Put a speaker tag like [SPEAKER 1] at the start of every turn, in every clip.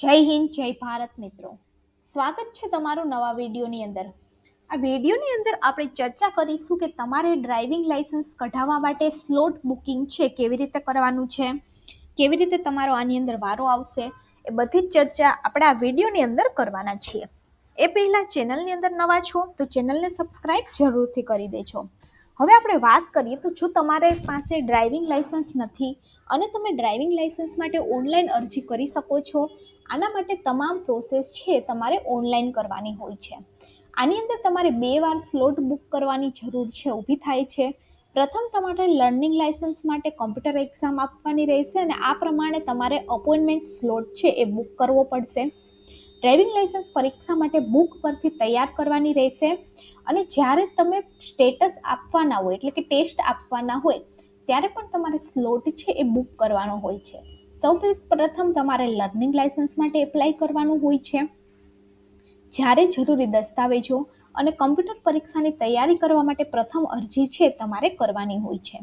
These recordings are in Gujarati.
[SPEAKER 1] જય હિન્દ, જય ભારત મિત્રો. સ્વાગત છે તમારું નવા વિડીયોની અંદર. આ વિડીયોની અંદર આપણે ચર્ચા કરીશું કે તમારે ડ્રાઇવિંગ લાઇસન્સ કઢાવવા માટે સ્લોટ બુકિંગ છે, કેવી રીતે કરવાનું છે, કેવી રીતે તમારો આની અંદર વારો આવશે, એ બધી જ ચર્ચા આપણે આ વિડીયોની અંદર કરવાના છીએ. એ પહેલાં ચેનલની અંદર નવા છો, તો ચેનલને સબસ્ક્રાઇબ જરૂરથી કરી દેજો. હવે આપણે વાત કરીએ, તો જો તમારે પાસે ડ્રાઇવિંગ લાઇસન્સ નથી અને તમે ડ્રાઇવિંગ લાઇસન્સ માટે ઓનલાઈન અરજી કરી શકો છો આના માટે તમામ પ્રોસેસ છે તમારે ઓનલાઈન કરવાની હોય છે. આની અંદર તમારે બે વાર સ્લોટ બુક કરવાની જરૂર છે, ઊભી થાય છે. પ્રથમ તમારે લર્નિંગ લાઇસન્સ માટે કોમ્પ્યુટર એક્ઝામ આપવાની રહેશે અને આ પ્રમાણે તમારે અપોઇન્ટમેન્ટ સ્લોટ છે એ બુક કરવો પડશે. ડ્રાઇવિંગ લાઇસન્સ પરીક્ષા માટે બુક પરથી તૈયાર કરવાની રહેશે અને જ્યારે તમે સ્ટેટસ આપવાના હોય, એટલે કે ટેસ્ટ આપવાના હોય, ત્યારે પણ તમારે સ્લોટ છે એ બુક કરવાનો હોય છે. સૌ પ્રથમ તમારે લર્નિંગ લાઇસન્સ માટે એપ્લાય કરવાનું હોય છે. જ્યારે જરૂરી દસ્તાવેજો અને કમ્પ્યુટર પરીક્ષાની તૈયારી કરવા માટે પ્રથમ અરજી છે તમારે કરવાની હોય છે.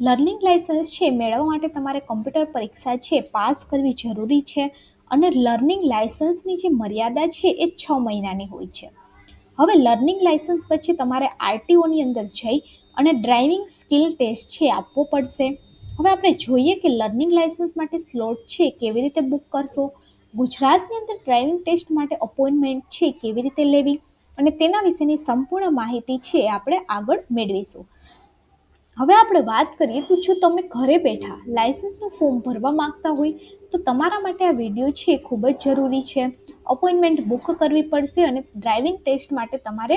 [SPEAKER 1] લર્નિંગ લાઇસન્સ છે, મેળવવા માટે તમારે કમ્પ્યુટર પરીક્ષા છે, પાસ કરવી જરૂરી છે અને લર્નિંગ લાઇસન્સની જે મર્યાદા છે એ છ મહિનાની હોય છે. હવે લર્નિંગ લાઇસન્સ પછી તમારે આરટીઓની અંદર જઈ અને ડ્રાઇવિંગ સ્કિલ ટેસ્ટ છે આપવો પડશે. હવે આપણે જોઈએ કે લર્નિંગ લાઇસન્સ માટે સ્લોટ છે, કેવી રીતે બુક કરશો? ગુજરાતની અંદર ડ્રાઇવિંગ ટેસ્ટ માટે અપોઇન્ટમેન્ટ છે, કેવી રીતે લેવી? અને તેના વિશેની સંપૂર્ણ માહિતી છે આપણે આગળ મેળવીશું. હવે આપણે વાત કરીએ, તો જો તમે ઘરે બેઠા લાઇસન્સનું ફોર્મ ભરવા માંગતા હોય, તો તમારા માટે આ વીડિયો છે એ ખૂબ જ જરૂરી છે. અપોઇન્ટમેન્ટ બુક કરવી પડશે અને ડ્રાઇવિંગ ટેસ્ટ માટે તમારે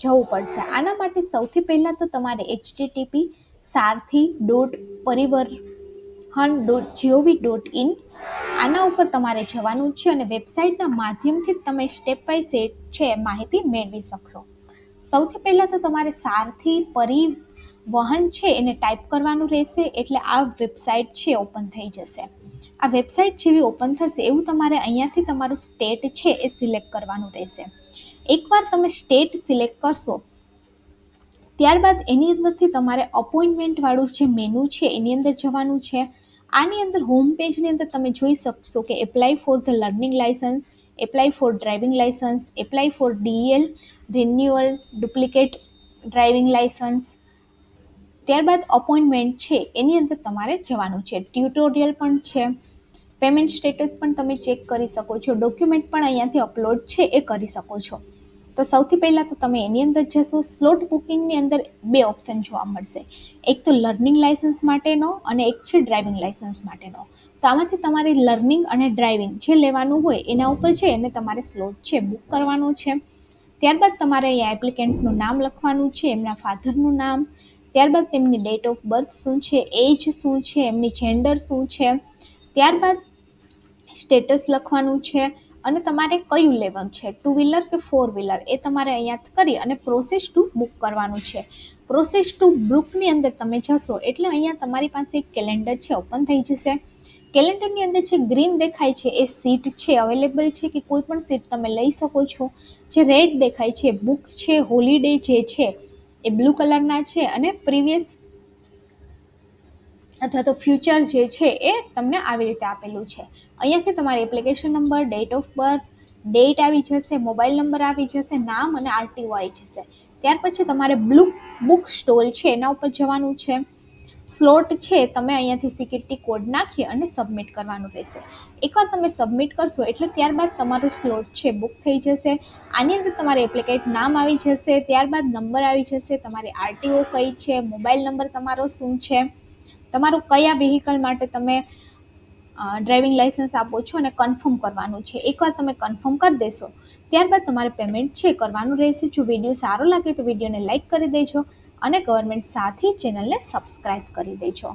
[SPEAKER 1] જવું પડશે. આના માટે સૌથી પહેલાં તો તમારે HTTP Sarathi dot Parivahan dot GOV dot in આના ઉપર તમારે જવાનું છે અને વેબસાઇટના માધ્યમથી તમે સ્ટેપ બાય સ્ટેપ છે માહિતી મેળવી શકશો. સૌથી પહેલાં તો તમારે સારથી પરિવહન છે એને ટાઈપ કરવાનું રહેશે એટલે આ વેબસાઇટ છે ઓપન થઈ જશે. આ વેબસાઇટ જેવી ઓપન થશે એવું તમારે અહીંયાથી તમારું સ્ટેટ છે એ સિલેક્ટ કરવાનું રહેશે. એકવાર તમે સ્ટેટ સિલેક્ટ કરશો ત્યારબાદ એની અંદરથી તમારે અપોઇન્ટમેન્ટવાળું જે મેનુ છે, એની અંદર જવાનું છે. આની અંદર હોમ પેજની અંદર તમે જોઈ શકશો કે apply for the learning licence apply for driving licence apply for DL renewal duplicate driving licence ત્યારબાદ અપોઇન્ટમેન્ટ છે, એની અંદર તમારે જવાનું છે. ટ્યુટોરિયલ પણ છે. પેમેન્ટ સ્ટેટસ પણ તમે ચેક કરી શકો છો. ડોક્યુમેન્ટ પણ અહીંયાથી અપલોડ છે, એ કરી શકો છો. તો સૌથી પહેલાં તો તમે એની અંદર જશો. સ્લોટ બુકિંગની અંદર બે ઓપ્શન જોવા મળશે. એક તો લર્નિંગ લાઇસન્સ માટેનો અને એક છે ડ્રાઇવિંગ લાઇસન્સ માટેનો. તો આમાંથી તમારે લર્નિંગ અને ડ્રાઇવિંગ જે લેવાનું હોય એના ઉપર છે એને તમારે સ્લોટ છે બુક કરવાનું છે. ત્યારબાદ તમારે અહીંયા એપ્લિકેન્ટનું નામ લખવાનું છે, એમના ફાધરનું નામ. ત્યારબાદ તેમની ડેટ ઓફ બર્થ શું છે એજ શું છે, એમની જેન્ડર શું છે. ત્યારબાદ સ્ટેટસ લખવાનું છે. અને તમારે કયું લેવાનું છે? ટુ વ્હીલર કે ફોર વ્હીલર એ તમારે અહીંયા કરી અને પ્રોસેસ ટુ બુક કરવાનું છે. પ્રોસેસ ટુ બુકની અંદર તમે જશો એટલે અહીંયા તમારી પાસે એક કેલેન્ડર છે ઓપન થઈ જશે. કેલેન્ડરની અંદર જે ગ્રીન દેખાય છે એ સીટ છે અવેલેબલ છે કે કોઈ પણ સીટ તમે લઈ શકો છો. જે રેડ દેખાય છે બુક છે હોલિડે જે છે એ બ્લુ કલરના છે અને પ્રીવિયસ અથવા તો ફ્યુચર જે છે એ તમને આવી રીતે આપેલું છે. અહીંયાથી તમારી application number date of birth date આવી જશે મોબાઈલ નંબર આવી જશે, નામ અને આરટીઓ આવી જશે. ત્યાર પછી તમારે બ્લુ બુક સ્ટોલ છે, એના ઉપર જવાનું છે. સ્લોટ છે, તમે અહીંયાથી સિક્યુરિટી કોડ નાખી અને સબમિટ કરવાનું રહેશે. એકવાર તમે સબમિટ કરશો, એટલે ત્યારબાદ તમારું સ્લોટ છે બુક થઈ જશે. આની અંદર તમારે એપ્લિકેટ નામ આવી જશે, ત્યારબાદ નંબર આવી જશે, તમારી આરટીઓ કઈ છે મોબાઈલ નંબર તમારો શું છે. તમારું કયા વ્હીકલ માટે તમે ડ્રાઇવિંગ લાઇસન્સ આપો છો અને કન્ફર્મ કરવાનું છે? એકવાર તમે કન્ફર્મ કરી દેશો, ત્યારબાદ તમારે પેમેન્ટ છે કરવાનું રહેશે. જો વીડિયો સારો લાગે તો વિડીયોને લાઇક કરી દેજો અને ગવર્મેન્ટ સાથે ચેનલને સબસ્ક્રાઈબ કરી દેજો.